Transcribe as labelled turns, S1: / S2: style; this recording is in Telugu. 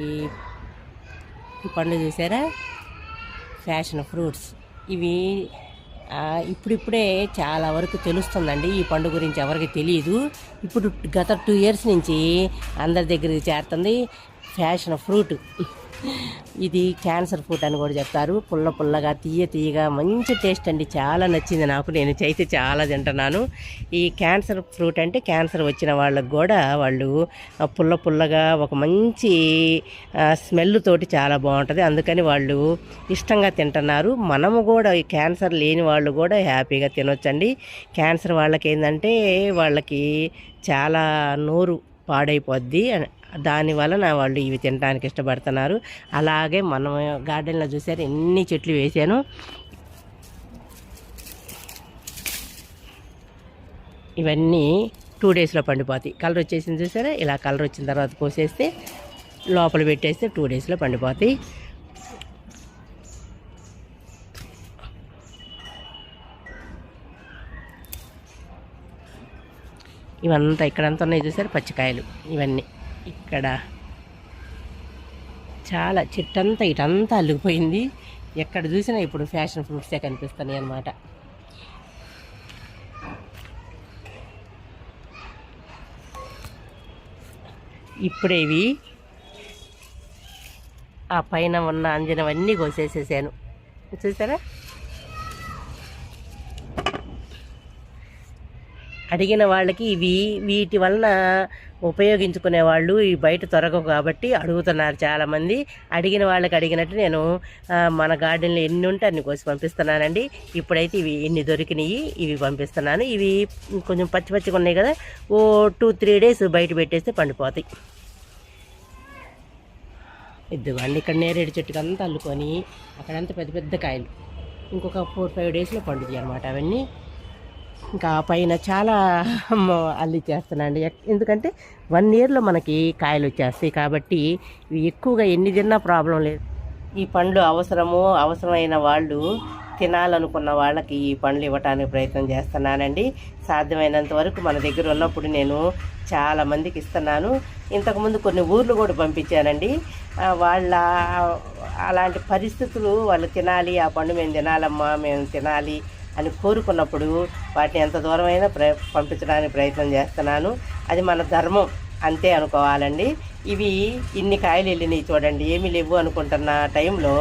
S1: ఈ పండు చూసారా? ఫ్యాషన్ ఫ్రూట్స్ ఇవి ఇప్పుడిప్పుడే చాలా వరకు తెలుస్తుందండి. ఈ పండు గురించి ఎవరికి తెలియదు ఇప్పుడు గత టూ ఇయర్స్ నుంచి అందరి దగ్గరికి చేరుతుంది. Passion fruit. ఇది క్యాన్సర్ ఫ్రూట్ అని కూడా చెప్తారు. పుల్ల పుల్లగా తీయ తీయగా మంచి టేస్ట్ అండి. చాలా నచ్చింది నాకు. నేను చేస్తే చాలా తింటున్నాను. ఈ క్యాన్సర్ ఫ్రూట్ అంటే క్యాన్సర్ వచ్చిన వాళ్ళకు కూడా వాళ్ళు పుల్ల పుల్లగా ఒక మంచి స్మెల్ తోటి చాలా బాగుంటుంది. అందుకని వాళ్ళు ఇష్టంగా తింటున్నారు. మనము కూడా ఈ క్యాన్సర్ లేని వాళ్ళు కూడా హ్యాపీగా తినొచ్చండి. క్యాన్సర్ వాళ్ళకి ఏంటంటే వాళ్ళకి చాలా నోరు పాడైపోద్ది. దాని వలన వాళ్ళు ఇవి తినడానికి ఇష్టపడుతున్నారు. అలాగే మనం గార్డెన్లో చూసారు ఎన్ని చెట్లు వేసాను. ఇవన్నీ టూ డేస్లో పండిపోతాయి. కలర్ వచ్చేసింది చూసారా? ఇలా కలర్ వచ్చిన తర్వాత కోసేస్తే లోపల పెట్టేస్తే టూ డేస్లో పండిపోతాయి. ఇవంతా ఇక్కడంతా ఉన్నాయి చూసారు? పచ్చికాయలు ఇవన్నీ. ఇక్కడ. చాలా చెట్టంతా ఇటంతా అల్లిగిపోయింది ఎక్కడ చూసినా ఇప్పుడు ఫ్యాషన్ ఫ్రూట్సే కనిపిస్తున్నాయి అన్నమాట. ఇప్పుడేవి ఆ పైన ఉన్న అంజనవన్నీ కోసేసేసాను. చూసారా? అడిగిన వాళ్ళకి ఇవి వీటి వలన ఉపయోగించుకునే వాళ్ళు ఈ బయట తొరగవు కాబట్టి అడుగుతున్నారు చాలామంది. అడిగిన వాళ్ళకి అడిగినట్టు నేను మన గార్డెన్లో ఎన్ని ఉంటే అన్ని కోసి పంపిస్తున్నానండి. ఇప్పుడైతే ఇవి ఎన్ని దొరికినాయి ఇవి పంపిస్తున్నాను. ఇవి కొంచెం పచ్చి పచ్చిగా ఉన్నాయి కదా ఓ టూ త్రీ డేస్ బయట పెట్టేస్తే పండిపోతాయి. ఇదిగోండి ఇక్కడ నేరేడు చెట్టుకి అంతా అల్లుకొని అక్కడంతా పెద్ద పెద్ద కాయలు. ఇంకొక ఫోర్ ఫైవ్ డేస్లో పండుతాయి అనమాట అవన్నీ. ఇంకా పైన చాలా అల్లిచ్చేస్తున్నాండి ఎక్- ఎందుకంటే వన్ ఇయర్లో మనకి కాయలు వచ్చేస్తాయి కాబట్టి ఇవి ఎక్కువగా ఎన్ని తిన్నా ప్రాబ్లం లేదు. ఈ పండ్లు అవసరము అవసరమైన వాళ్ళు తినాలనుకున్న వాళ్ళకి ఈ పండ్లు ఇవ్వటానికి ప్రయత్నం చేస్తున్నానండి. సాధ్యమైనంత వరకు మన దగ్గర ఉన్నప్పుడు నేను చాలా మందికి ఇస్తున్నాను. ఇంతకుముందు కొన్ని ఊర్లు కూడా పంపించానండి. వాళ్ళ అలాంటి పరిస్థితులు వాళ్ళు తినాలి ఆ పండు మేము తినాలమ్మా మేము తినాలి అని కోరుకున్నప్పుడు వాటిని ఎంత దూరమైనా ప్ర పంపించడానికి ప్రయత్నం చేస్తున్నాను. అది మన ధర్మం. అంతే అనుకోవాలండి. ఇవి ఇన్ని కాయలు వెళ్ళినాయి చూడండి. ఏమీ లేవు అనుకుంటున్న టైంలో